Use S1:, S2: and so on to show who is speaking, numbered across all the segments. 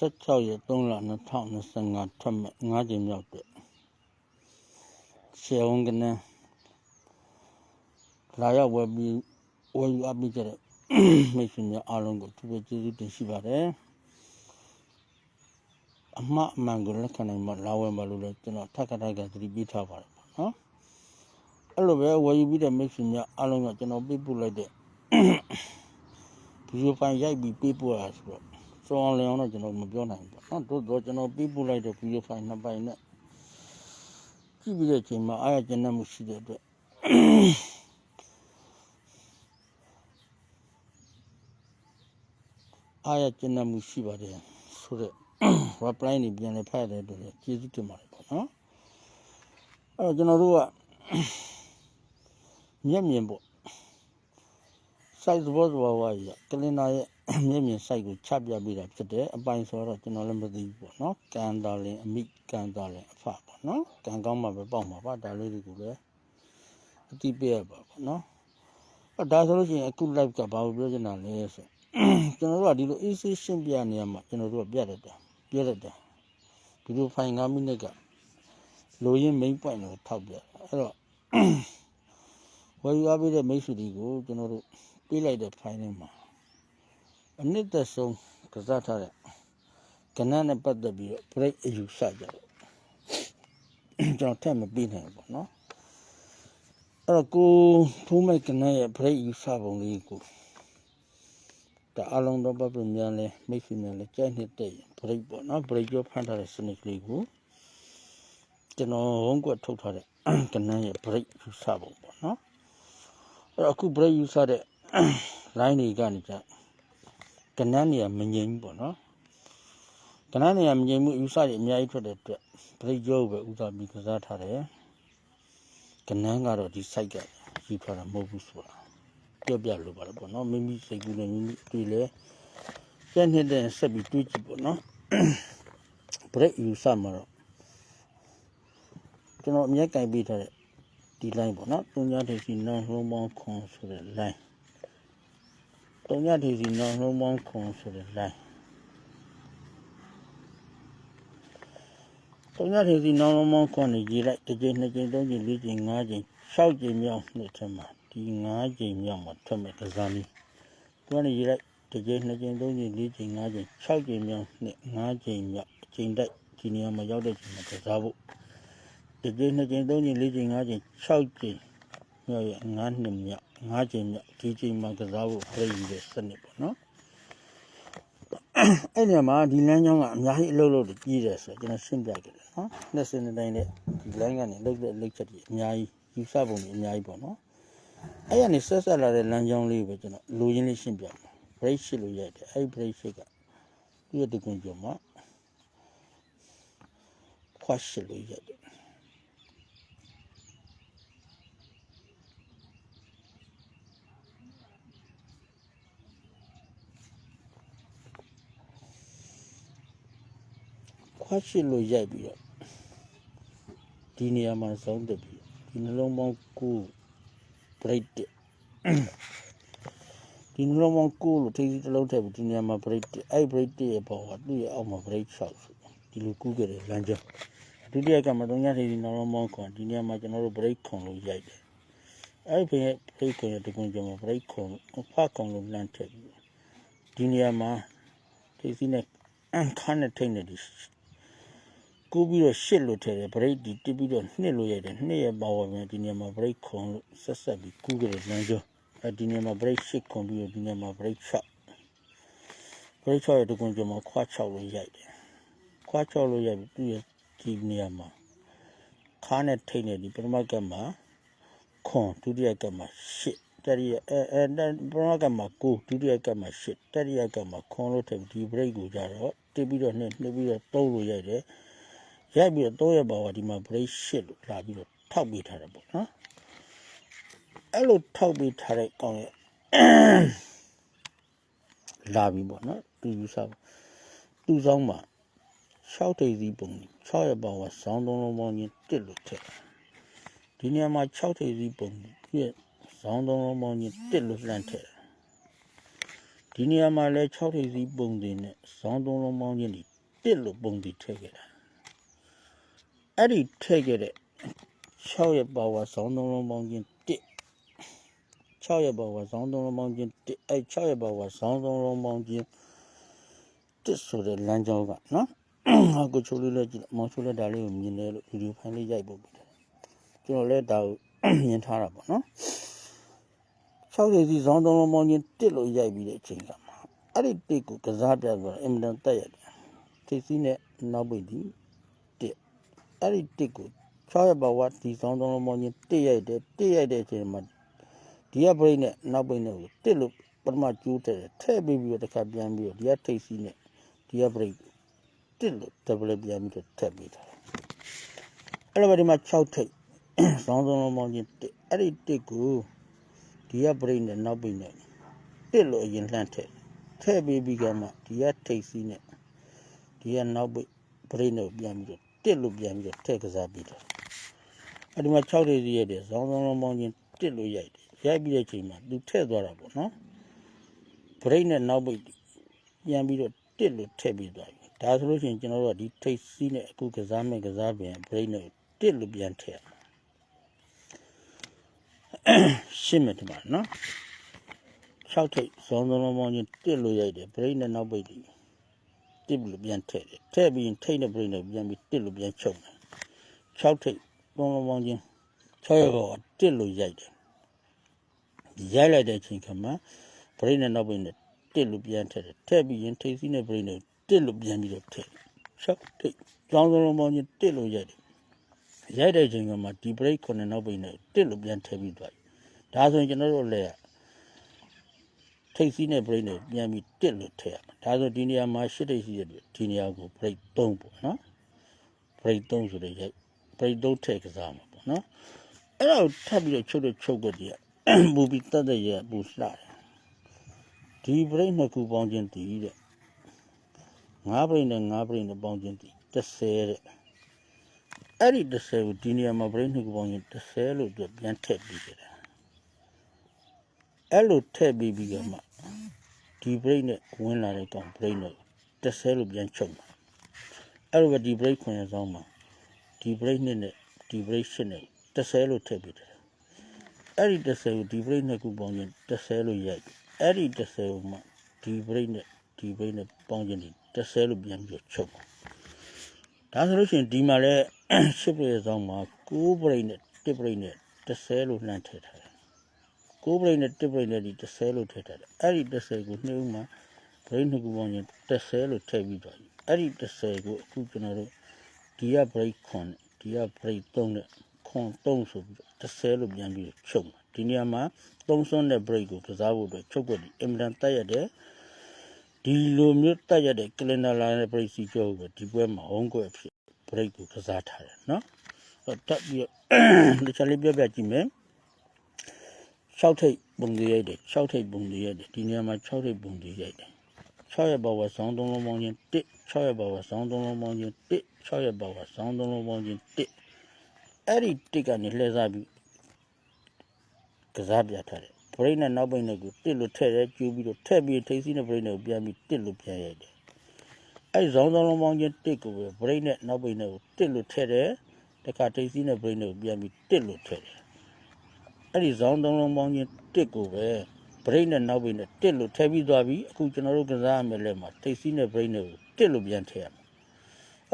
S1: 16ရက်3လ2025ထွက်မဲ့9ကြိမ်မြောက်တဲ့ရှယ်ဝန်ကနေလာရောက်ဝယ်ပြီးဝယ်ယူအပ်ပြီးကြတဲ့မိတ်ဆွေများအားလုံးကိုသူပဲကျေးဇူးတင်ရှိပါတယ်အမှားအမှန်ကိုလက်ခံနိုင်မှလာဝယ်မှလို့လည်းကျွန်တော်ထပ်ခါထပ်ခါသတိပေးထားပါတယ်ပေါ့နော်အဲ့လိုပဲဝယ်ယူပြီးတဲ့မိတ်ဆွေများအားလုံးကကျွန်တော်ပြပို့လိုက်တဲ့ဗီဒီယိုဖိုင်ရိုက်ပြီးပေးပို့ရဆိုတော့ စောင်းလျောင်းတော့ကျွန်တော်မပြောနိုင်ဘူးပေါ့နော်တိုးတော့ကျွန်တော်ပေးပို့လိုက်တဲ့ဗီဒီယိုဖိုင်နှစ်ပိုင်နဲ့ကြည့်ပြီးတဲ့အချိန်မှာအားရကျဉ်းမှုရှိတဲ့အတွက်အားရကျဉ်းမှုရှိပါတယ်ဆိုတော့ reply နေပြန်လဲဖတ်ရတဲ့အတွက်လည်းကျေးဇူးတင်ပါတယ်ပေါ့နော်အဲ့တော့ကျွန်တော်တို့ကမျက်မြင်ပေါ့ site သဘောသဘာဝကြီးကလင်နာရဲ့မျက်မြင် site ကိုချပြပေးတာဖြစ်တယ်အပိုင်ဆိုတော့ကျွန်တော်လည်းမသိဘူးပေါ့နော်ကန်တာလင်အမိကန်တာလင်အဖပေါ့နော်ကန်ကောင်းမှပဲပေါက်မှာပါဒါလေးတွေကိုလည်းအတိပေးရပါပေါ့နော်အဲ့ဒါဆိုလို့ရှိရင်အခု live ကဘာလို့ပြောချင်တာလဲဆိုကျွန်တော်တို့ကဒီလို AC ရှင်းပြနေရမှာကျွန်တော်တို့ကပြတတ်တာပြတတ်တာဒီလိုဖိုင်9မိနစ်ကလိုရင်း main point ကိုထောက်ပြအဲ့တော့ဝယ်ယူအားပေးတဲ့မိတ်ဆွေတွေကိုကျွန်တော်တို့ ပေးလိုက်တဲ့ဖိုင်ထဲမှာအနစ်သက်ဆုံးကစားထားတဲ့ကဏ္ဍနဲ့ပတ်သက်ပြီးတော့ break အယူဆကြတယ်ကျွန်တော်ထပ်မပြီးနိုင်ဘူးပေါ့နော်အဲ့တော့ကိုထိုးမဲ့ကဏ္ဍရဲ့ break အယူဆပုံလေးကိုဒါအလုံးတော့ပတ်ပြများလဲမိတ်ဆွေများလဲကြိုက်နေတဲ့ break ပေါ့နော် break ကြောဖန်ထားတဲ့စနစ်ကလေးကိုကျွန်တော်ဝုန်းကွက်ထုတ်ထားတဲ့ကဏ္ဍရဲ့ break ယူဆပုံပေါ့နော်အဲ့တော့အခု break user တဲ့ line တွေကနေကြကဏ္ဍနေရမငြိမ်ဘူးပေါ့နော်ကဏ္ဍနေရမငြိမ်ဘူး user တွေအများကြီးထွက်တဲ့အတွက် break ကြောပဲဥစားပြီးကစားထားတယ်ကဏ္ဍကတော့ဒီ site ကယူထားတာမဟုတ်ဘူးဆိုတာပြောပြလို့ပါတော့ပေါ့နော်မိမိစိတ်ကူးနဲ့မိမိတွေ့လဲကျန်နေတဲ့ဆက်ပြီးတွေးကြည့်ပေါ့နော် break user မှာတော့ကျွန်တော်အမြဲကင်ပေးထားတဲ့ဒီ line ပေါ့နော်တုံညထေစီနောင်လုံးပေါင်းခွန်ဆိုတဲ့ line တုံညထေစီနောင်လုံးပေါင်းခွန်ဆိုတဲ့ line တုံညထေစီနောင်လုံးပေါင်းခွန်နေရေးလိုက်တစ်ကြိမ်နှစ်ကြိမ်သုံးကြိမ်လေးကြိမ်ငါးကြိမ်၆ကြိမ်မြောက်နှစ်ထက်မှာဒီငါးကြိမ်မြောက်မှာထွက်မဲ့ကစားနည်းသူကနေရေးလိုက်တစ်ကြိမ်နှစ်ကြိမ်သုံးကြိမ်လေးကြိမ်ငါးကြိမ်၆ကြိမ်မြောက်နှစ်ငါးကြိမ်မြောက်အချိန်တိုက်ဒီနေရာမှာရောက်တဲ့ချိန်မှာကစားဖို့တစ်ကြိမ်နှစ်ကြိမ်သုံးကြိမ်လေးကြိမ်ငါးကြိမ်၆ကြိမ်မြောက်ရငါးနှစ်မြောက် ငါးကြိမ်မြောက်ဒီကြိမ်မှာကစားဖို့ပြည့်ရည်တဲ့စနစ်ပေါ့နော်အဲ့ဒီမှာဒီလမ်းကြောင်းကအများကြီးအလုပ်လုပ်တယ်ကြီးတယ်ဆိုတော့ကျွန်တော်ရှင်းပြခဲ့တယ်နော်လက်စင်းတဲ့တိုင်းနဲ့ဒီ line ကနေလုပ်တဲ့လက်ချက်ကြီးအများကြီးယူဆပုံကြီးအများကြီးပေါ့နော်အဲ့ရနေဆက်ဆက်လာတဲ့လမ်းကြောင်းလေးပဲကျွန်တော်လိုရင်းလေးရှင်းပြမှာ break ရှိလို့ရိုက်တယ်အဲ့ break ရှိကသူ့ရဲ့တကွန်ကြုံမှာခွာရှိလို့ရိုက်တယ် ခွာရှိလို့ရိုက်ပြီးတော့ဒီနေရာမှာစောင်းတက်ပြီးဒီနှလုံးပေါင်းကို break တက်ဒီနှလုံးပေါင်းကိုလို့ထိပ်တစ်လုံးထည့်ပြီးဒီနေရာမှာ break တက်အဲ့ break တက်ရဲ့ပေါ်ကသူ့ရဲ့အောက်မှာ break shot ဆိုဒီလိုကူးခဲ့တယ်လမ်းကြောင်းဒုတိယကမတော့ညထိပ်ဒီနှလုံးပေါင်းခွန်ဒီနေရာမှာကျွန်တော်တို့ break ခွန်လို့ရိုက်တယ်အဲ့ဒီ break ခွန်ရဲ့တကွန်ကြောင့် break ခွန်ဖတ်ခွန်လို့လမ်းထည့်ပြီးဒီနေရာမှာထိပ်စီးနဲ့ခါနဲ့ထိတ်နေဒီ ကူးပြီးတော့ရှစ်လို့ထည့်တယ် break ဒီတစ်ပြီးတော့နှစ်လို့ရတယ်နှစ်ရဲ့ power မြန်ဒီနေရာမှာ break ခွန်လို့ဆက်ဆက်ပြီးကူးကြတယ်လမ်းကျောအဲဒီနေရာမှာ break ရှစ်ခွန်ပြီးတော့ဒီနေရာမှာ break 6 break 6ရဲ့တကွန်ကျော်မှာခွာ6လို့ရိုက်တယ်ခွာ6လို့ရိုက်ပြီးသူ့ရဲ့ဒီနေရာမှာခါနဲ့ထိတ်နေဒီပထမကမှာခွန်ဒုတိယကမှာရှစ်တတိယအဲအဲပထမကမှာကိုဒုတိယကမှာရှစ်တတိယကမှာခွန်လို့ထည့်ပြီးဒီ break ကိုကြတော့တစ်ပြီးတော့နှစ်နှစ်ပြီးတော့သုံးလို့ရိုက်တယ် ရိုက်ပြီးတော့တော့ရပါဝဒီမှာ break shit လို့လာပြီးတော့ထောက်ပေးထားတယ်ပေါ့နော်အဲ့လိုထောက်ပေးထားတဲ့ကောင်ရဲ့လာပြီပေါ့နော်သူယူဆသူ့ဆောင်မှာ6ထိပ်စီးပုံ6ရပါဝဆောင်းသုံးလုံးပေါင်းချင်းတစ်လို့ထည့်ဒီနေရာမှာ6ထိပ်စီးပုံပြည့်ဆောင်းသုံးလုံးပေါင်းချင်းတစ်လို့လှမ်းထည့်ဒီနေရာမှာလဲ6ထိပ်စီးပုံတွေနဲ့ဆောင်းသုံးလုံးပေါင်းချင်းတစ်လို့ပုံတည်ထည့်ခဲ့တာ အဲ့ဒီထည့်ခဲ့တဲ့6ရဲ့ပါဝါဆောင်းသုံးလုံးပေါင်းချင်းတစ်6ရဲ့ပါဝါဆောင်းသုံးလုံးပေါင်းချင်းတစ်အဲ့6ရဲ့ပါဝါဆောင်းသုံးလုံးပေါင်းချင်းတစ်ဆိုတဲ့လမ်းကြောင်းကနော်အခုချိုးလေးလည်းကြည့်မောင်ချိုးလည်းဒါလေးကိုမြင်တယ်လို့ဗီဒီယိုဖိုင်လေးရိုက်ပို့ပြီးတယ်ကျွန်တော်လည်းဒါကိုမြင်ထားတာပေါ့နော်6ရဲ့စီဆောင်းသုံးလုံးပေါင်းချင်းတစ်လို့ရိုက်ပြီးတဲ့အချိန်ကမှာအဲ့ဒီတစ်ကိုကစားပြဆိုတော့အင်မတန်တက်ရတယ်ထိပ်စီးနဲ့နောက်ပိတ်ဒီတစ် အဲ့ဒီတစ်ကို6ရဲ့ဘဝဒီဆောင်းသုံးလုံးပေါင်းချင်းတစ်ရိုက်တယ်တစ်ရိုက်တဲ့အချိန်မှာဒီကဘရိတ်နဲ့နောက်ပိတ်နဲ့ကိုတစ်လို့ပထမကျိုးတယ်ထည့်ပြီးပြီးတော့တစ်ခါပြန်ပြီးတော့ဒီကထိပ်စီးနဲ့ဒီကဘရိတ်ကိုတစ်လို့ double ပြန်ပြီးတော့ထည့်ပြီးတာအဲ့လိုပဲဒီမှာ6ထိပ်ဆောင်းသုံးလုံးပေါင်းချင်းတစ်အဲ့ဒီတစ်ကိုဒီကဘရိတ်နဲ့နောက်ပိတ်နဲ့တစ်လို့အရင်လှမ်းထည့်ထည့်ပြီးပြီးကမှဒီကထိပ်စီးနဲ့ဒီကနောက်ပိတ်ဘရိတ်နဲ့ပြန်ပြီးတော့ တစ်လို့ပြန်ပြီးတော့ထည့်ကစားပြီးတယ်အဲ့ဒီမှာ6ထိပ်စီးရတယ်ဆောင်းသုံးလုံးပေါင်းချင်းတစ်လို့ရိုက်တယ်ရိုက်ပြီးတဲ့အချိန်မှာသူထည့်သွားတာပေါ့နော်ဘရိတ်နဲ့နောက်ပိတ်ပြန်ပြီးတော့တစ်လို့ထည့်ပြီးသွားပြီဒါဆိုလို့ရှိရင်ကျွန်တော်တို့ကဒီထိပ်စီးနဲ့အခုကစားမဲ့ကစားပြန်ဘရိတ်နဲ့တစ်လို့ပြန်ထည့်ရမယ်ရှင်းမယ်ဒီမှာနော်6ထိပ်ဇောင်းသုံးလုံးပေါင်းချင်းတစ်လို့ရိုက်တယ်ဘရိတ်နဲ့နောက်ပိတ်ပြီး တစ်လို့ပြန်ထည့်တယ်ထည့်ပြီးရင်ထိပ်နဲ့ဘရိတ်နဲ့ပြန်ပြီးတစ်လို့ပြန်ချုပ်တယ်6ထိပ်သုံးလုံးပေါင်းချင်း6ရက်ကောတစ်လို့ရိုက်တယ်ရိုက်လိုက်တဲ့အချိန်ခါမှာဘရိတ်နဲ့နောက်ပိတ်နဲ့တစ်လို့ပြန်ထည့်တယ်ထည့်ပြီးရင်ထိပ်စီးနဲ့ဘရိတ်နဲ့တစ်လို့ပြန်ပြီးတော့ထည့်တယ်6ထိပ်ဇောင်းသုံးလုံးပေါင်းချင်းတစ်လို့ရိုက်တယ်ရိုက်တဲ့အချိန်ကမှဒီဘရိတ်ခုနှစ်နောက်ပိတ်နဲ့တစ်လို့ပြန်ထည့်ပြီးသွားပြီဒါဆိုရင်ကျွန်တော်တို့လည်း ထိပ်စီးနဲ့ break နဲ့ပြန်ပြီးတစ်လို့ထည့်ရမှာဒါဆိုဒီနေရာမှာရှစ်ထိပ်စီးရတဲ့ဒီနေရာကို break 3ပေါ့နော် break 3ဆိုတဲ့ရိုက် break 3ထည့်ကစားမှာပေါ့နော်အဲ့ဒါကိုထပ်ပြီးတော့ချုပ်တဲ့ချုပ်ကတည်းကပူပြီးတတ်တဲ့ရပူလှတယ်ဒီ break နှစ်ခုပေါင်းခြင်းတည်တဲ့9 break နဲ့9 break နဲ့ပေါင်းခြင်းတည်30တဲ့အဲ့ဒီ30ကိုဒီနေရာမှာ break နှစ်ခုပေါင်းခြင်း30လို့အတွက်ပြန်ထည့်ပြီးကြတယ် အဲ့လိုထည့်ပြီးပြီးကမှဒီ break နဲ့ဝင်လာတဲ့ကောင် break နဲ့30လို့ပြန်ချုပ်မှာအဲ့လိုပဲဒီ break ခွင်ရဆောင်မှာဒီ break နဲ့နဲ့ဒီ break ရှစ်နဲ့30လို့ထည့်ပြီးတယ်အဲ့ဒီ30ကိုဒီ break နှစ်ခုပေါင်းခြင်း30လို့ရိုက်အဲ့ဒီ30ကိုမှဒီ break နဲ့ဒီ break နဲ့ပေါင်းခြင်းဒီ30လို့ပြန်ပြီးချုပ်မှာဒါဆိုလို့ရှိရင်ဒီမှာလဲရှစ် break ဆောင်မှာ9 break နဲ့10 break နဲ့30လို့လှမ်းထည့်ထားတယ် 9 break နဲ့10 break နဲ့ဒီ30လို့ထည့်ထားတယ်အဲ့ဒီ30ကိုနှိမ့်ဦးမှာ break နှစ်ခုပေါင်းခြင်း30လို့ထည့်ပြီးသွားပြီအဲ့ဒီ30ကိုအခုကျွန်တော်တို့ဒီက break ခွန်နဲ့ဒီက break 3နဲ့ခွန်3ဆိုပြီးတော့30လို့ပြန်ပြီးတော့ချုပ်မှာဒီနေရာမှာ3စွန်းတဲ့ break ကိုကစားဖို့အတွက်ချုပ်ွက်ဒီအင်မတန်တက်ရတဲ့ဒီလိုမျိုးတက်ရတဲ့ calendar line နဲ့ break စီကျော်ကိုဒီပွဲမှာ home ကွက်ဖြစ် break ကိုကစားထားတယ်နော်အဲ့တော့တက်ပြီးတော့ဒီချလေးပြပြကြည့်မယ် 6ထိပ်ပုံတွေရိုက်တယ်6ထိပ်ပုံတွေရိုက်တယ်ဒီနေရာမှာ6ထိပ်ပုံတွေရိုက်တယ်6ရက်ပါဝါဆောင်းသုံးလုံးပေါင်းချင်း1 6ရက်ပါဝါဆောင်းသုံးလုံးပေါင်းချင်း1 6ရက်ပါဝါဆောင်းသုံးလုံးပေါင်းချင်း1အဲ့ဒီ1ကနေလှည့်စားပြီးကစားပြထားတယ်ဘရိတ်နဲ့နောက်ပိတ်နဲ့ကို1လို့ထည့်ရဲကျူးပြီးတော့ထည့်ပြီးထိပ်စီးနဲ့ဘရိတ်နဲ့ကိုပြန်ပြီး1လို့ပြန်ရိုက်တယ်အဲ့ဇောင်းသုံးလုံးပေါင်းချင်း1ကိုပဲဘရိတ်နဲ့နောက်ပိတ်နဲ့ကို1လို့ထည့်တယ်တခါထိပ်စီးနဲ့ဘရိတ်နဲ့ကိုပြန်ပြီး1လို့ထည့်တယ် အဲ့ဒီဇောင်းသုံးလုံးပေါင်းချင်း1ကိုပဲဘရိတ်နဲ့နောက်ပိတ်နဲ့1လို့ထည့်ပြီးသွားပြီအခုကျွန်တော်တို့ကစားရမယ်လဲမှာထိပ်စီးနဲ့ဘရိတ်နဲ့ကို1လို့ပြန်ထည့်ရမယ်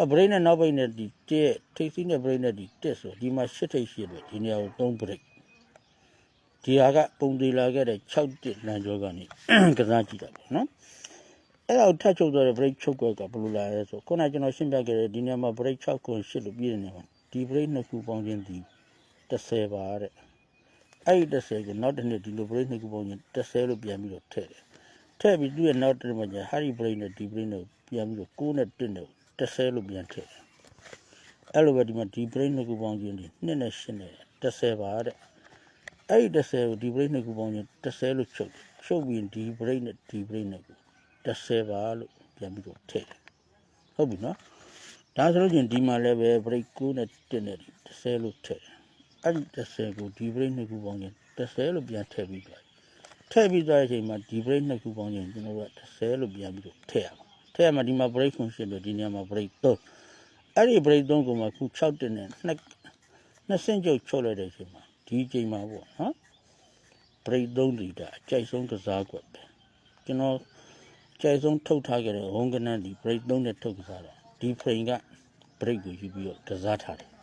S1: အဘရိတ်နဲ့နောက်ပိတ်နဲ့ဒီ1ထိပ်စီးနဲ့ဘရိတ်နဲ့ဒီ1ဆိုဒီမှာ8ထိပ်ရှိတယ်ဒီနေရာကို3ဘရိတ်ဒီဟာကပုံသေးလာခဲ့တဲ့6တစ်လမ်းကျောကနေကစားကြည့်တာပေါ့နော်အဲ့ဒါကိုထပ်ချုပ်သွားတဲ့ break ချုပ်ကွက်ကဘယ်လိုလာလဲဆိုခုနကကျွန်တော်ရှင်းပြခဲ့တဲ့ဒီနေရာမှာ break 6ခု8လို့ပြည့်တဲ့နေရာမှာဒီ break နှစ်ခုပေါင်းခြင်းဒီ30ပါတဲ့ အဲ့ဒီ30ကိုနောက်တစ်နှစ်ဒီလို break နှစ်ခုပေါင်းခြင်း30လို့ပြန်ပြီးတော့ထည့်တယ်ထည့်ပြီးသူ့ရဲ့နောက်တစ်မှာကျ Harry break နဲ့ဒီ break နဲ့ပြန်ပြီးတော့9နဲ့1နဲ့30လို့ပြန်ထည့်တယ်အဲ့လိုပဲဒီမှာဒီ break နှစ်ခုပေါင်းခြင်းဒီ2နဲ့8နဲ့30ပါတဲ့အဲ့ဒီ30ကိုဒီ break နှစ်ခုပေါင်းခြင်း30လို့ချုပ်တယ်ချုပ်ပြီးဒီ break နဲ့ဒီ break နဲ့ကို30ပါလို့ပြန်ပြီးတော့ထည့်တယ်ဟုတ်ပြီနော်ဒါဆိုလို့ချင်းဒီမှာလည်းပဲ break 9နဲ့1နဲ့30လို့ထည့်တယ် အဲ့ဒီ30ကိုဒီ break နှစ်ခုပေါင်းခြင်း30လို့ပြန်ထည့်ပြီးသွားတယ်ထည့်ပြီးသွားတဲ့အချိန်မှာဒီ break နှစ်ခုပေါင်းခြင်းကျွန်တော်တို့က30လို့ပြန်ပြီးတော့ထည့်ရမှာထဲမှာဒီမှာ break function လို့ဒီနေရာမှာ break 3အဲ့ဒီ break 3ကိုမှခု6တင်နဲ့နှစ်နှစ်ဆင့်ကျုပ်ချုပ်လိုက်တဲ့အချိန်မှာဒီအချိန်မှာပေါ့နော် break 3ဒီတာအကြိုက်ဆုံးကစားကွက်ပဲကျွန်တော်ကြိုက်ဆုံးထုတ်ထားခဲ့တဲ့ဟောင်းကနန်းဒီ break 3နဲ့ထုတ်ကစားတာဒီ frame က break ကိုယူပြီးတော့ကစားထားတယ်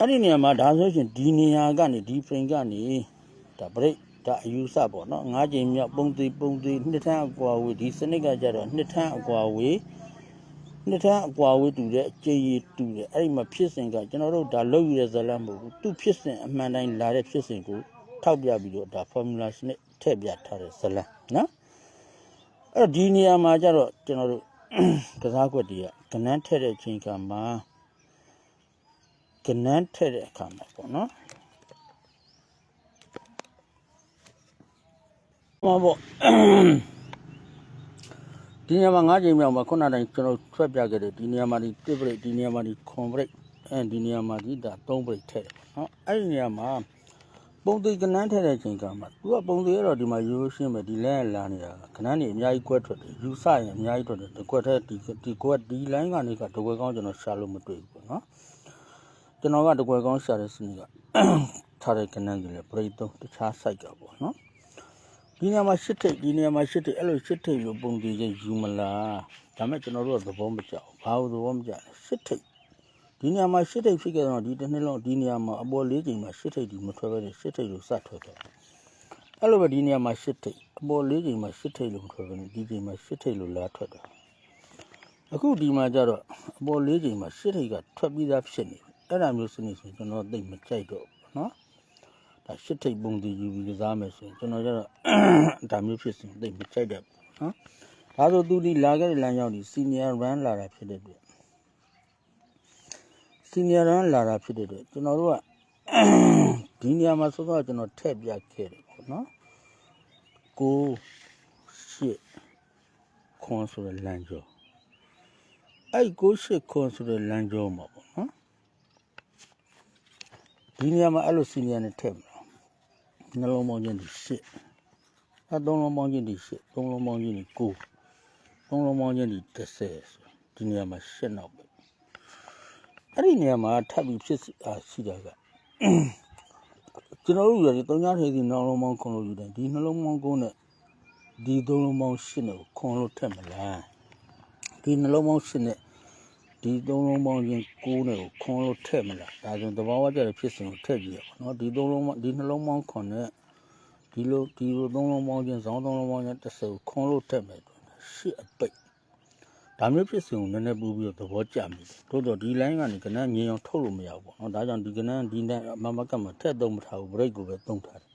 S1: အဲ့ဒီနေရာမှာဒါဆိုရှင်ဒီနေရာကနေဒီ frame ကနေဒါ break ဒါအယူဆပေါ့နော်၅ချိန်မြောက်ပုံသေးပုံသေးနှစ်ထန်းအကွာဝေးဒီစနစ်ကကြတော့နှစ်ထန်းအကွာဝေးနှစ်ထန်းအကွာဝေးတူတဲ့အကျေရည်တူတယ်အဲ့ဒီမှာဖြစ်စဉ်ကကျွန်တော်တို့ဒါလောက်ရတဲ့ဇာတ်လမ်းမဟုတ်ဘူးသူဖြစ်စဉ်အမှန်တိုင်းလာတဲ့ဖြစ်စဉ်ကိုထောက်ပြပြီးတော့ဒါ formula စနစ်ထည့်ပြထားတဲ့ဇာတ်လမ်းနော်အဲ့တော့ဒီနေရာမှာကျတော့ကျွန်တော်တို့ကစားကွက်တွေကကနန်းထည့်တဲ့အချိန်ကမှာ ကနန်းထည့်တဲ့အခါမှာပေါ့နော်ဟောပေါ့ဒီနေရာမှာ၅ချိန်မြောက်မှာခုနတိုင်းကျွန်တော်ထွက်ပြခဲ့တယ်ဒီနေရာမှာဒီ1 break ဒီနေရာမှာဒီ con break အဲဒီနေရာမှာဒီဒါ3 break ထည့်တယ်ပေါ့နော်အဲ့ဒီနေရာမှာပုံသေးကနန်းထည့်တဲ့အချိန်ကမှသူကပုံသေးရတော့ဒီမှာရိုးရှင်းပဲဒီလဲလာနေတာကနန်းနေအများကြီးကွက်ထွက်တယ်ယူဆရင်အများကြီးထွက်တယ်ဒီကွက်ထဲဒီဒီကွက်ဒီ line ကနေကတကွက်ကောင်းကျွန်တော်ရှာလို့မတွေ့ဘူးပေါ့နော် ကျွန်တော်ကတကွက်ကောင်းရှာတဲ့စနစ်ကထားတဲ့ကနန်းကြီးလေ break 3တခြား site ကပေါ့နော်ဒီနေရာမှာရှစ်ထိပ်ဒီနေရာမှာရှစ်ထိပ်အဲ့လိုရှစ်ထိပ်လို့ပုံတည်ချင်းယူမလားဒါမဲ့ကျွန်တော်တို့ကသဘောမကျဘူးဘာလို့သဘောမကျလဲရှစ်ထိပ်ဒီနေရာမှာရှစ်ထိပ်ဖြစ်ခဲ့တော့ဒီတစ်နှစ်လုံးဒီနေရာမှာအပေါ်လေးချိန်မှာရှစ်ထိပ်ဒီမထွက်ပဲနဲ့ရှစ်ထိပ်လို့စထွက်ခဲ့တယ်အဲ့လိုပဲဒီနေရာမှာရှစ်ထိပ်အပေါ်လေးချိန်မှာရှစ်ထိပ်လို့မထွက်ပဲနဲ့ဒီချိန်မှာရှစ်ထိပ်လို့လာထွက်တယ်အခုဒီမှာကျတော့အပေါ်လေးချိန်မှာရှစ်ထိပ်ကထွက်ပြီးသားဖြစ်နေတယ် အဲ့ဒါမျိုးစနစ်ဆိုကျွန်တော်သိပ်မကြိုက်တော့ဘူးနော်ဒါရှစ်ထိပ်ပုံတည်ယူပြီးကစားမယ်ဆိုရင်ကျွန်တော်ကျတော့ဒါမျိုးဖြစ်စဉ်သိပ်မကြိုက်တတ်ဘူးနော်ဒါဆိုသူဒီလာခဲ့တဲ့လမ်းကြောင်းဒီ senior run လာတာဖြစ်တဲ့အတွက် senior run လာတာဖြစ်တဲ့အတွက်ကျွန်တော်တို့ကဒီနေရာမှာစောစောကကျွန်တော်ထည့်ပြခဲ့တယ်ပေါ့နော်ကိုရှစ်ခွန်ဆိုတဲ့လမ်းကြောအဲ့ကိုရှစ်ခွန်ဆိုတဲ့လမ်းကြောမှာပေါ့နော် ဒီနေရာမှာအဲ့လို senior နဲ့ထည့်မှာနှလုံးပေါင်းခြင်းဒီ8အဲသုံးလုံးပေါင်းခြင်းဒီ8သုံးလုံးပေါင်းခြင်းဒီ9သုံးလုံးပေါင်းခြင်းဒီ10ဆိုဒီနေရာမှာ8နောက်ပဲအဲ့ဒီနေရာမှာထပ်ပြီးဖြစ်အာရှိတာကကျွန်တော်တို့ရဒီသုံးညထေးစီနှလုံးပေါင်းခွန်လို့ယူတယ်ဒီနှလုံးပေါင်း9နဲ့ဒီသုံးလုံးပေါင်း8နဲ့ခွန်လို့ထက်မလားဒီနှလုံးပေါင်း8နဲ့ ဒီသုံးလုံးပေါင်းခြင်း9နဲ့ကိုခွန်လို့ထက်မလားဒါဆိုသဘာဝကျတဲ့ဖြစ်စဉ်ကိုထည့်ကြည့်ရပါတော့ဒီသုံးလုံးပေါင်းဒီနှလုံးပေါင်းခွန်နဲ့ဒီလိုဒီလိုသုံးလုံးပေါင်းခြင်းဇောင်းသုံးလုံးပေါင်းခြင်းတစ်စုံခွန်လို့ထက်မယ်ရှစ်အပိတ်ဒါမျိုးဖြစ်စဉ်ကိုနည်းနည်းပူပြီးတော့သဘောကျမိတယ်တိုးတော့ဒီ line ကနေကနန်းငြိမ်အောင်ထုတ်လို့မရဘူးပေါ့နော်ဒါကြောင့်ဒီကနန်းဒီနဲ့မမကတ်မှာထက်သုံးမထားဘူး break ကိုပဲသုံးထားတယ်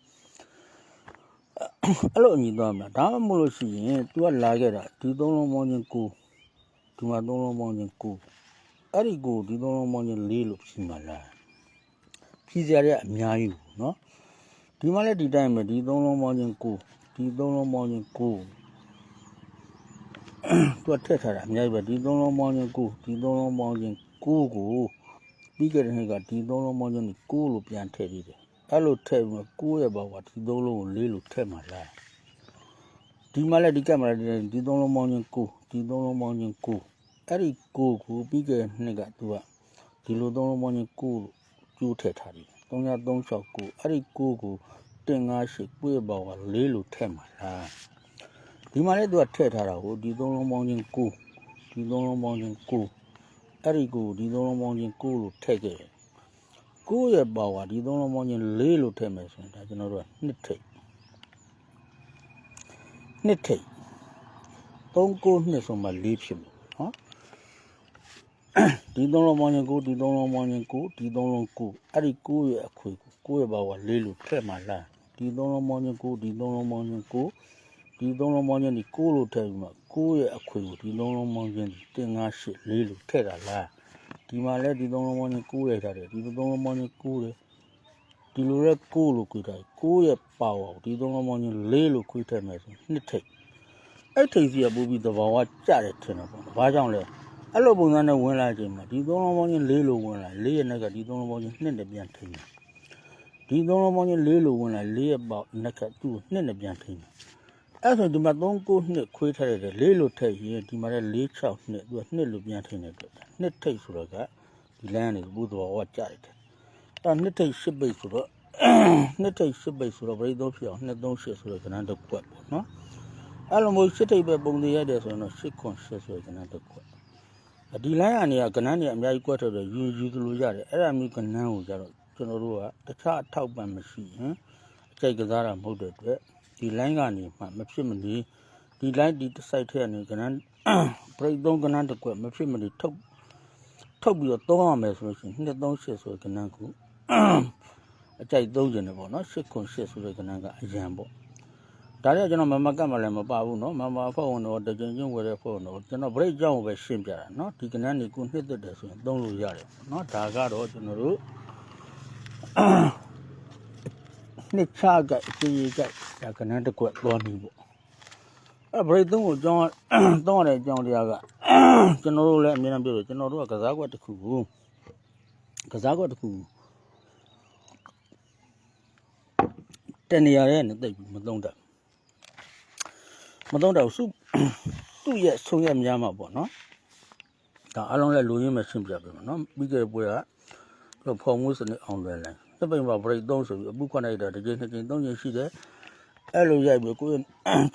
S1: အဲ့လိုအညီသွားမှာဒါမှမဟုတ်လို့ရှိရင် तू ကလာခဲ့တာဒီသုံးလုံးပေါင်းခြင်း9ဒီမှာသုံးလုံးပေါင်းခြင်း9 အဲ့ဒီကိုဒီသုံးလုံးပေါင်းခြင်း4လို့ဖြစ်မှာလားဖြီးစရာတွေကအများကြီးဘူးเนาะဒီမှာလည်းဒီတိုင်းပဲဒီသုံးလုံးပေါင်းခြင်း9ဒီသုံးလုံးပေါင်းခြင်း9 သူကထည့်ထားတာအများကြီးပဲဒီသုံးလုံးပေါင်းခြင်း9ဒီသုံးလုံးပေါင်းခြင်း9ကိုပြီးခဲ့တဲ့နှစ်ကဒီသုံးလုံးပေါင်းခြင်း9လို့ပြန်ထည့်ပြီးတယ်အဲ့လိုထည့်ပြီး9ရဲ့ဘောက်ကဒီသုံးလုံးကို4လို့ထည့်မှလားဒီမှာလည်းဒီကက်မရာဒီသုံးလုံးပေါင်းခြင်း9ဒီသုံးလုံးပေါင်းခြင်း9 အဲ့ဒီ9ကိုပြီးခဲ့တဲ့နှစ်ကသူကဒီလိုသုံးလုံးပေါင်းခြင်း9လို့ကျိုးထည့်ထားတယ်3369အဲ့ဒီ9ကိုတင်58 9ရဲ့ဘောက်က4လို့ထည့်မှလားဒီမှာလည်းသူကထည့်ထားတာကိုဒီသုံးလုံးပေါင်းချင်း9ဒီသုံးလုံးပေါင်းချင်း9အဲ့ဒီကိုဒီသုံးလုံးပေါင်းချင်း9လို့ထည့်ခဲ့တယ်9ရဲ့ပါဝါဒီသုံးလုံးပေါင်းချင်း4လို့ထည့်မယ်ဆိုရင်ဒါကျွန်တော်တို့ကနှစ်ထိပ်နှစ်ထိပ်3 9နှစ်ဆိုမှ4ဖြစ်မယ်နော် ဒီသုံးလုံးပေါင်းချင်း9ဒီသုံးလုံးပေါင်းချင်း9ဒီသုံးလုံး9အဲ့ဒီ9ရဲ့အခွေကို9ရဲ့ပါဝါ4လို့ထည့်မှလားဒီသုံးလုံးပေါင်းချင်း9ဒီသုံးလုံးပေါင်းချင်း9ဒီသုံးလုံးပေါင်းချင်းဒီ6လို့ထည့်ပြီးမှ6ရဲ့အခွေကိုဒီသုံးလုံးပေါင်းချင်းဒီတင်5 8 4လို့ထည့်တာလားဒီမှာလည်းဒီသုံးလုံးပေါင်းချင်း6ရဲ့ထားတယ်ဒီသုံးလုံးပေါင်းချင်း6လေဒီလိုလဲ6လို့ခွေထားတယ်6ရဲ့ပါဝါကိုဒီသုံးလုံးပေါင်းချင်း4လို့ခွေထည့်မယ်ဆိုနှစ်ထိပ်အဲ့ထိပ်စီကပို့ပြီးသဘာဝကြတယ်ထင်တယ်ပေါ့ဘာကြောင့်လဲ အဲ့လိုပုံစံနဲ့ဝင်လာချိန်မှာဒီသုံးလုံးပေါင်းချင်း4လို့ဝင်လာ4ရဲ့နဲ့ကဒီသုံးလုံးပေါင်းချင်း2နဲ့ပြန်ထိန်းတယ်ဒီသုံးလုံးပေါင်းချင်း4လို့ဝင်လာ4ရဲ့ပေါက်နဲ့ကသူ့ကို2နဲ့ပြန်ထိန်းတယ်အဲ့ဆိုဒီမှာ3 9နှစ်ခွေးထားရတယ်လေးလို့ထည့်ရင်ဒီမှာလည်း4 6နှစ်သူကနှစ်လို့ပြန်ထည့်နေတယ်နှစ်ထိတ်ဆိုတော့ကဒီလမ်းကနေဘူးတော်ဟောကြတယ်အဲ့နှစ်ထိတ်10ပိတ်ဆိုတော့နှစ်ထိတ်10ပိတ်ဆိုတော့ပြိသုံးဖြစ်အောင်2 3 8ဆိုတော့ကဏ္ဍတစ်ခွက်ပေါ့နော်အဲ့လိုမျိုး10ထိတ်ပဲပုံသေးရတယ်ဆိုရင်တော့10ခွန်10ဆိုတော့ကဏ္ဍတစ်ခွက် ဒီလမ်းကနေကကဏ္ဍနေအများကြီးကွက်ထွက်တော့ယူယူသလိုရတယ်အဲ့ဒါမျိုးကဏ္ဍကိုကြတော့ကျွန်တော်တို့ကတခြားအထောက်ပံ့မရှိရင်အကြိုက်ကစားတာမဟုတ်တဲ့အတွက်ဒီ line ကနေမှမဖြစ်မနေဒီ line ဒီ site ထဲကနေကနန်း break 3ကနန်းတစ်ကွက်မဖြစ်မနေထုတ်ထုတ်ပြီးတော့သုံးရမယ်ဆိုလို့ရှိရင်238ဆိုတဲ့ကနန်းခုအကြိုက်သုံးကျင်တယ်ပေါ့နော်808ဆိုတဲ့ကနန်းကအရန်ပေါ့ ဒါလည်းကျွန်တော်မမကတ်မှလည်းမပါဘူးနော်မမဖောက်ဝင်တော့တကြင်ချင်းဝယ်တဲ့ဖောက်ဝင်တော့ကျွန်တော် break ကြောင်းကိုပဲရှင်းပြတာနော်ဒီကနန်းနေကိုနှစ်သက်တယ်ဆိုရင်သုံးလို့ရတယ်နော်ဒါကတော့ကျွန်တော်တို့နှစ်ချကြိုက်အခြေကြီးကြိုက်ဒါကနန်းတစ်ခွက်သွားနေပေါ့အဲ့ break သုံးကိုကျွန်တော်သုံးရတဲ့အကြောင်းတရားကကျွန်တော်တို့လည်းအများအားဖြင့်ကျွန်တော်တို့ကကစားကွက်တစ်ခုကိုကစားကွက်တစ်ခုတနေရာရဲ့နဲ့တိတ်မသုံးတတ် မသုံးတော့စုသူ့ရဲ့ဆုံးရများမှာပေါ့နော်ဒါအလုံးလည်းလူရင်းမဲ့ရှင်းပြပေးမယ်နော်ပြီးကြတဲ့ပွဲကဖုံမှုစနစ်အောင်လွယ်လိုက်စပိန်မှာ break 3ဆိုပြီးအပုခွက်လိုက်တာတစ်ချိန်နှစ်ချိန်သုံးချိန်ရှိတယ်အဲ့လိုရိုက်ပြီးကိုယ်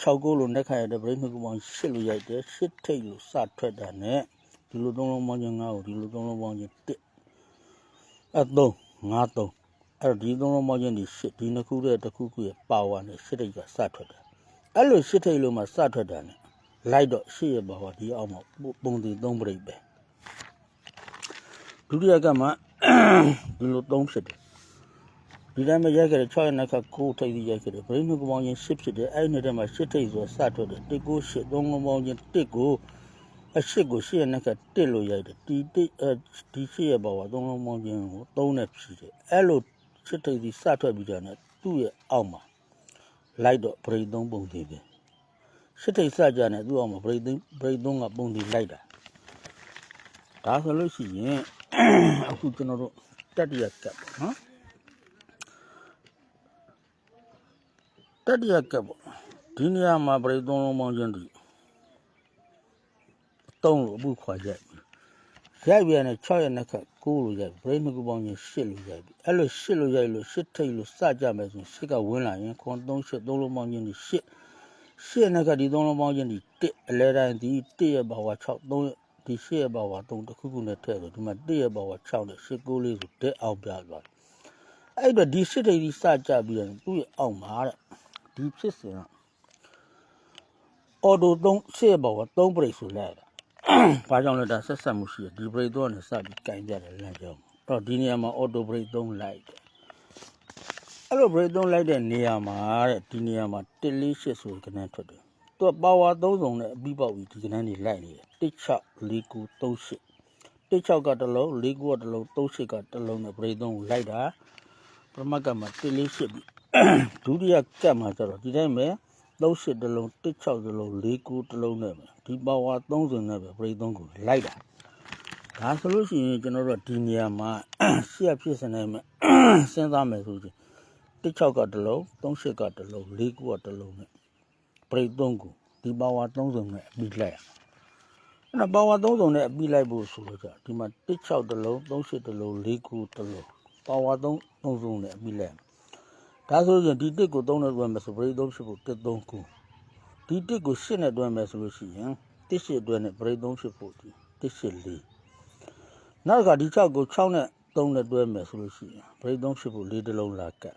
S1: 6ကိုလို့နှက်ခါရတဲ့ break နှစ်ခုပေါင်း8လို့ရိုက်တယ်8ထိတ်လို့စထွက်တာနဲ့ဒီလိုသုံးလုံးပေါင်းချင်း9ကိုဒီလိုသုံးလုံးပေါင်းချင်း1အဲ့3 5 3အဲ့ဒီသုံးလုံးပေါင်းချင်းဒီ8ဒီနှစ်ခုတဲ့တစ်ခုခုရဲ့ power နဲ့8ထိတ်ကစထွက်တယ် အဲ့လို8ထိတ်လို့မှစထွက်တာနဲ့လိုက်တော့8ရဲ့ power ဒီအောက်မှာပုံတည်3 break ပဲဒုတိယကမှဒီလို3ဖြစ်တယ်ဒီတိုင်းမှာရိုက်ခဲ့တဲ့6ရက်နှစ်ခါ9ထိပ်ပြီးရိုက်ခဲ့တယ်ဗရိနှုတ်ကပေါင်းချင်း10ဖြစ်တယ်အဲ့ဒီနှစ်ထဲမှာ10ထိပ်ဆိုစထွက်တယ်1 9 8 3ကပေါင်းချင်း1ကိုအ8ကို10ရက်နှစ်ခါ1လို့ရိုက်တယ်ဒီ1အဲဒီ10ရက်ပါဝါ3လုံးပေါင်းချင်းကို3နဲ့ဖြည့်တယ်အဲ့လို10ထိပ်ပြီးစထွက်ပြီးတော့သူ့ရဲ့အောက်မှာ လိုက်တော့ဗရိ3ပုံသေးတယ်10ထိပ်စကြတယ်သူ့အောက်မှာဗရိ3ဗရိ3ကပုံသေးလိုက်တာဒါဆိုလို့ရှိရင်အခုကျွန်တော်တို့တတိယကပ်ပေါ့နော်တတိယကပ်ပေါ့ဒီနေရာမှာပြိသုံးလုံးပေါင်းချင်းဒီသုံးလို့အပုခွာရိုက် ရိုက်ပြန်တဲ့6ရက်နှစ်ခါ9လို့ရိုက်ပြိနှစ်ခုပေါင်းချင်း10လို့ရိုက်အဲ့လို10လို့ရိုက်လို့10ထိတ်လို့စကြမယ်ဆိုရင်10ကဝင်လာရင်ခွန်3 8 3လုံးပေါင်းချင်းဒီ10 10နှစ်ခါဒီ3လုံးပေါင်းချင်းဒီ1အလဲတိုင်းဒီ1ရဲ့ဘာဝ6 3ဒီ10ရဲ့ဘာဝ3တစ်ခုခုနဲ့ထည့်ဆိုဒီမှာ1ရဲ့ဘာဝ6နဲ့10 9လေးဆိုတက်အောင်ပြသွားတယ်အဲ့တော့ဒီ10ထိတ်ဒီစကြပြီးတော့သူ့ရဲ့အောက်မှာတဲ့ဒီဖြစ်စဉ်ကအော်တို3ရှေ့ဘောက3ဘရိတ်ဆိုလိုက်တာ။ ဘာကြောင့်လဲဒါဆက်ဆက်မှုရှိတယ်ဒီဘရိတ်တော့နဲ့စပြီးကင်ပြတယ်လမ်းကြောင်း။အဲ့တော့ဒီနေရာမှာအော်တိုဘရိတ်3လိုက်တယ်။အဲ့လိုဘရိတ်3လိုက်တဲ့နေရာမှာတဲ့ဒီနေရာမှာ148ဆိုတဲ့ကဏ္ဍထွက်တယ်။သူကပါဝါ3စုံနဲ့အပြီးပေါက်ပြီးဒီကဏ္ဍနေလိုက်နေတယ်။16 49 38 16ကတစ်လုံး49ကတစ်လုံး38ကတစ်လုံးနဲ့ဘရိတ်3ကိုလိုက်တာပရမတ်ကမှာ148ပြီးဒုတိယကတ်မှာကျတော့ဒီတိုင်းပဲ 38တလုံး16တလုံး49တလုံးနဲ့ပဲဒီပါဝါ30နဲ့ပဲပရိသုံးကိုလိုက်တာဒါဆိုလို့ရှိရင်ကျွန်တော်တို့ဒီနေရာမှာရှေ့ဖြစ်စနေမှာစဉ်းစားမယ်ဆိုရင်16ကတလုံး38ကတလုံး49ကတလုံးနဲ့ပရိသုံးကိုဒီပါဝါ30နဲ့အပြီးလိုက်ရအဲ့တော့ပါဝါ30နဲ့အပြီးလိုက်ဖို့ဆိုလို့ကြဒီမှာ16တလုံး38တလုံး49တလုံးပါဝါ3 30နဲ့အပြီးလိုက်ရ ဒါဆိုရင်ဒီတစ်ကို3နဲ့တွဲမယ်ဆိုပရိသုံးဖြစ်ဖို့တစ်3ခုဒီတစ်ကို8နဲ့တွဲမယ်ဆိုလို့ရှိရင်တစ်8တွဲနဲ့ပရိသုံးဖြစ်ဖို့ဒီတစ်8 4နောက်ကဒီ6ကို6နဲ့3နဲ့တွဲမယ်ဆိုလို့ရှိရင်ပရိသုံးဖြစ်ဖို့4တလုံးလာကတ်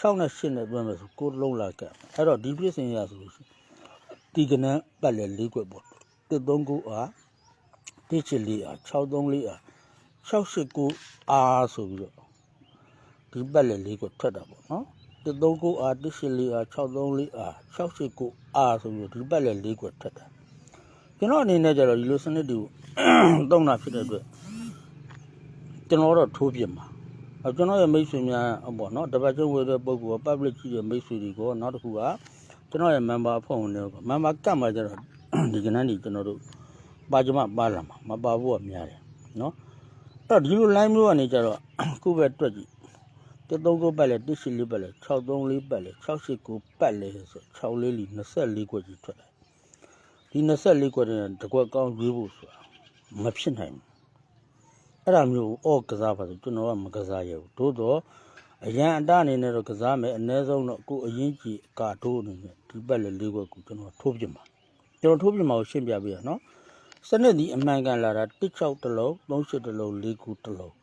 S1: 6နဲ့8နဲ့တွဲမယ်ဆို9တလုံးလာကတ်အဲ့တော့ဒီပြည့်စင်ရဆိုလို့ရှိရင်ဒီကနန်းပတ်လဲ၄ခွက်ပေါ့တစ်3ခုအားတစ်8 4အား6 3 4အား6 8 9အားဆိုပြီးတော့ဒီပတ်လဲ၄ခွက်ထွက်တာပေါ့နော် 139အား184အား634အား689အားဆိုပြီးဒီဘက်လည်း၄ခွက်ထက်တာကျွန်တော်အနေနဲ့ကျတော့ဒီလိုစနစ်တွေကိုတုံးတာဖြစ်တဲ့အတွက်ကျွန်တော်တော့ထိုးပြမှာအဲကျွန်တော်ရဲ့မိတ်ဆွေများဟောပေါ့နော်တပတ်ကျုပ်ဝယ်တဲ့ပုံက public ကြီးရဲ့မိတ်ဆွေတွေကိုနောက်တစ်ခုကကျွန်တော်ရဲ့ member အဖွဲ့ဝင်တွေက member ကတ်မှာကျတော့ဒီကနေ့ကျွန်တော်တို့ပါကြမပါလာမှာမပါဖို့ကများတယ်နော်အဲ့တော့ဒီလို line မျိုးကနေကျတော့ခုပဲတွက်ကြည့် 139ပတ်လဲ184ပတ်လဲ634ပတ်လဲ689ပတ်လဲဆို6လေးလီ24ခွက်ကြီးထွက်တယ်ဒီ24ခွက်တဲ့တကွက်ကောင်းရွေးဖို့ဆိုတာမဖြစ်နိုင်ဘူးအဲ့ဒါမျိုးအော့ကစားပါဆိုကျွန်တော်ကမကစားရဘူးသို့တော့အရန်အတအနေနဲ့တော့ကစားမယ်အ ਨੇ ဆုံးတော့ကိုအရင်ကြီးအကာထိုးအနေနဲ့ဒီပတ်လဲ၄ခွက်ကိုကျွန်တော်ထိုးပြမှာကျွန်တော်ထိုးပြမှာကိုရှင်းပြပေးရနော်စနစ်ဒီအမှန်ကန်လာတာ16တလုံး38တလုံး4ခုတလုံး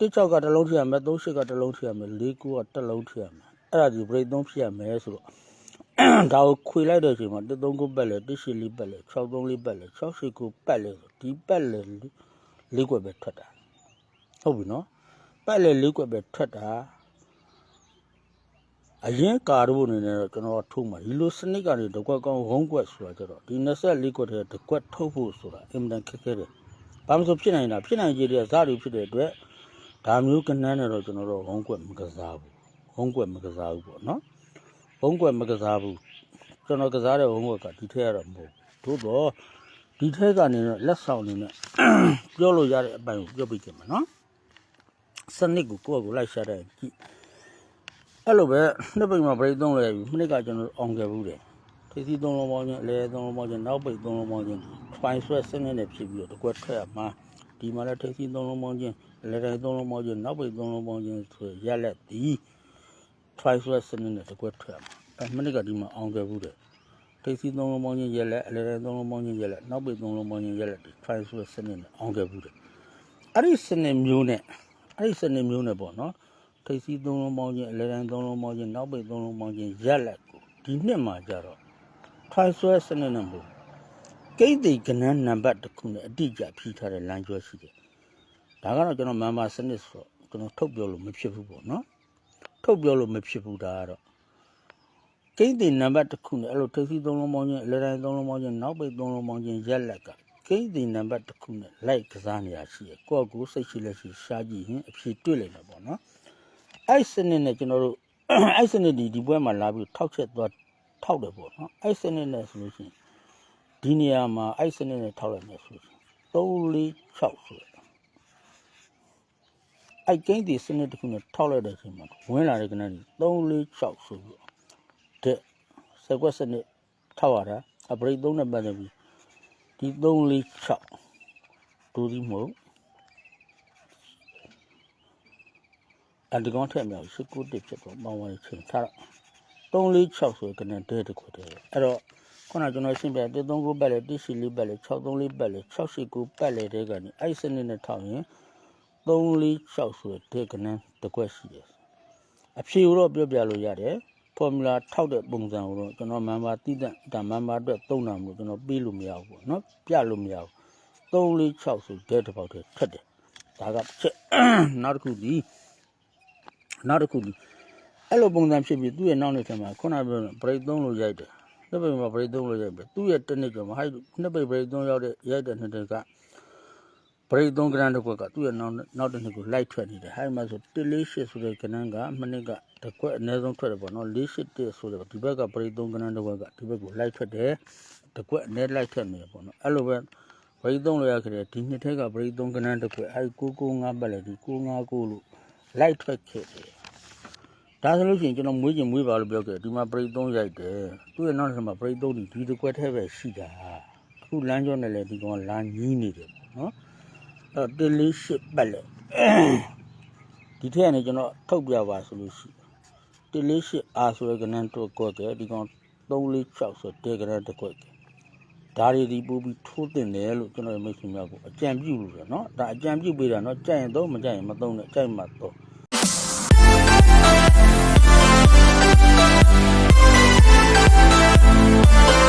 S1: 16ကတစ်လုံးထည့်ရမယ်38ကတစ်လုံးထည့်ရမယ်49ကတစ်လုံးထည့်ရမယ်အဲ့ဒါဒီ break 3ဖြစ်ရမယ်ဆိုတော့ဒါကိုခွေလိုက်တဲ့အချိန်မှာ139ပတ်လဲ184ပတ်လဲ634ပတ်လဲ689ပတ်လဲဆိုဒီပတ်လဲလေးကွက်ပဲထွက်တာဟုတ်ပြီနော်ပတ်လဲလေးကွက်ပဲထွက်တာအရင်ကာတို့အနေနဲ့တော့ကျွန်တော်ထုတ်မှာဒီလိုစနစ်ကနေတစ်ကွက်ကောင်းဝုန်းကွက်ဆိုတာကြတော့ဒီ24ကွက်တည်းတစ်ကွက်ထုတ်ဖို့ဆိုတာအင်မတန်ခက်ခဲတယ်ဘာမှမဆိုဖြစ်နိုင်တာဖြစ်နိုင်ကြတဲ့ဇာတ်တွေဖြစ်တဲ့အတွက် ဒါမျိုးကနန်းနဲ့တော့ကျွန်တော်တို့ဝုံးကွက်မကစားဘူးဝုံးကွက်မကစားဘူးပေါ့နော်ဝုံးကွက်မကစားဘူးကျွန်တော်ကစားတဲ့ဝုံးကွက်ကဒီထက်ကတော့မဟုတ်ဘူးသို့တော့ဒီထက်ကနေတော့လက်ဆောင်နေနဲ့ပြောလို့ရတဲ့အပိုင်းကိုပြောပြကြမှာနော်စနစ်ကိုကိုယ့်အကိုလိုက်ရှာတဲ့ကြည့်အဲ့လိုပဲနှစ်ပိတ်မှာဗရိတ်သုံးလဲပြီမိနစ်ကကျွန်တော်အောင်ခဲ့ဘူးတယ်ထိစီသုံးလုံးပေါင်းချင်းအလဲသုံးလုံးပေါင်းချင်းနောက်ပိတ်သုံးလုံးပေါင်းချင်းဖိုင်ဆွဲစနစ်နဲ့ဖြစ်ပြီးတော့တကွက်ထွက်ရမှာ ဒီမှာလည်းထိစီသုံးလုံးပေါင်းချင်းလေတိုင်းသုံးလုံးပေါင်းချင်းနောက်ပိတ်သုံးလုံးပေါင်းချင်းဆိုရက်လက်ဒီ try ဆိုတဲ့စနစ်နဲ့တကွက်ထွက်မှာအဲမနစ်ကဒီမှာအောင်ခဲ့ဘူးတဲ့ထိပ်စီသုံးလုံးပေါင်းချင်းရက်လက်အလေတိုင်းသုံးလုံးပေါင်းချင်းရက်လက်နောက်ပိတ်သုံးလုံးပေါင်းချင်းရက်လက်ဒီ try ဆိုတဲ့စနစ်နဲ့အောင်ခဲ့ဘူးတဲ့အဲ့ဒီစနစ်မျိုးနဲ့အဲ့ဒီစနစ်မျိုးနဲ့ပေါ့နော်ထိပ်စီသုံးလုံးပေါင်းချင်းအလေတိုင်းသုံးလုံးပေါင်းချင်းနောက်ပိတ်သုံးလုံးပေါင်းချင်းရက်လက်ကိုဒီနှစ်မှာကြတော့ try ဆိုတဲ့စနစ်နဲ့မဟုတ် ကိတ်တိကနန်းနံပါတ်တစ်ခုနဲ့အတိအကျဖြီးထားတဲ့လမ်းကျော်ရှိတယ်ဒါကတော့ကျွန်တော်မန်မာစနစ်ဆိုတော့ကျွန်တော်ထုတ်ပြောလို့မဖြစ်ဘူးပေါ့နော်ထုတ်ပြောလို့မဖြစ်ဘူးဒါကတော့ကိန်းတင်နံပါတ်တစ်ခုနဲ့အဲ့လိုထိပ်စီသုံးလုံးပေါင်းချင်းအလဲတိုင်းသုံးလုံးပေါင်းချင်းနောက်ပိတ်သုံးလုံးပေါင်းချင်းရက်လက်ကကိန်းတင်နံပါတ်တစ်ခုနဲ့လိုက်ကစားနေရရှိရကိုယ့်ကိုယ်စိတ်ရှိလက်ရှိရှားကြည့်ရင်အဖြေတွေ့လိမ့်မယ်ပေါ့နော်အဲ့စနစ်နဲ့ကျွန်တော်တို့အဲ့စနစ်ဒီဒီပွဲမှာလာပြီးထောက်ချက်သွားထောက်တယ်ပေါ့နော်အဲ့စနစ်နဲ့ဆိုလို့ရှိရင် ဒီနေရာမှာအဲ့စနစ်နဲ့ထောက်လိုက်မယ်ဆိုရင်3 4 6ဆိုရယ်အဲ့ကျင်းဒီစနစ်တစ်ခုနဲ့ထောက်လိုက်တဲ့အချိန်မှာဝင်လာတဲ့ကနန်းကြီး3 4 6ဆိုပြီးတဲ့စက်ကွက်စနစ်ထောက်ရတာအပရိတ်3နဲ့ပတ်သက်ပြီးဒီ3 4 6ဒူဒီမို့အတကောင်ထက်မြောက်ရှိကုတစ်ဖြစ်တော့မောင်းဝဲချင်းထားတော့3 4 6ဆိုကနန်းတဲ့တစ်ခုတည်းအဲ့တော့ ခုနကကျွန်တော်ရှင်းပြ139ပတ်လေ184ပတ်လေ634ပတ်လေ689ပတ်လေတဲ့ကနေအဲ့စနစ်နဲ့ထောက်ရင်3 4 6ဆိုတဲ့ကနန်းတစ်ခွက်ရှိတယ်အဖြေကိုတော့ပြောပြလို့ရတယ်ဖော်မူလာထောက်တဲ့ပုံစံကိုတော့ကျွန်တော်မန်ပါတိတဲ့ဒါမန်ပါအတွက်သုံးတာမလို့ကျွန်တော်ပေးလို့မရဘူးပေါ့နော်ပြလို့မရဘူး3 4 6ဆိုတဲ့တစ်ပေါက်တည်းထွက်တယ်ဒါကတစ်ချက်နောက်တစ်ခုဒီနောက်တစ်ခုဒီအဲ့လိုပုံစံဖြစ်ပြီးသူ့ရဲ့နောက်နေ့ထဲမှာခုနကပြောတဲ့ break သုံးလို့ရိုက်တယ် နှစ်ပိတ်မှာ break သုံးလို့ရိုက်ပဲသူ့ရဲ့တစ်နှစ်ကျော်မှာဟိုက်နှစ်ပိတ် break သုံးရောက်တဲ့ရိုက်တဲ့နှစ်တည်းက break သုံးကရန်တစ်ခွက်ကသူ့ရဲ့နောက်နောက်တစ်နှစ်ကိုလိုက်ထွက်နေတယ်ဟိုက်မှာဆို148ဆိုတဲ့ကရန်ကမနစ်ကတစ်ခွက်အနည်းဆုံးထွက်တယ်ပေါ့နော်481ဆိုတဲ့ဒီဘက်က break သုံးကရန်တစ်ခွက်ကဒီဘက်ကိုလိုက်ထွက်တယ်တစ်ခွက်အနည်းလိုက်ထွက်နေတယ်ပေါ့နော်အဲ့လိုပဲ break သုံးလို့ရခဲ့တယ်ဒီနှစ်ထက်က break သုံးကရန်တစ်ခွက်အဲ့995ပတ်လေဒီ959လို့လိုက်ထွက်ခဲ့တယ် ဒါဆိုလို့ရှိရင်ကျွန်တော်မွေးကျင်မွေးပါလို့ပြောခဲ့ဒီမှာပရိတ်သုံးရိုက်တယ်သူ့ရဲ့နောက်တစ်ခါမှာပရိတ်သုံးဒီဒီကွက်ထဲပဲရှိတာအခုလမ်းကျောနဲ့လည်းဒီကောင်လမ်းကြီးနေတယ်နော်အဲတလေးရှိပတ်လေဒီထက်ကနေကျွန်တော်ထုတ်ပြပါဆိုလို့ရှိတလေးရှိအားဆိုရကနန်တော့ကွက်ကဒီကောင်3လေး6ဆိုတေကရတကွက်ဒါတွေဒီပို့ပြီးထိုးတင်တယ်လို့ကျွန်တော်မိတ်ဆွေများကိုအကြံပြုလို့ဆိုတော့နော်ဒါအကြံပြုပေးတာနော်ကြိုက်ရင်သုံးမကြိုက်ရင်မသုံးနဲ့ကြိုက်မှသုံး Bye.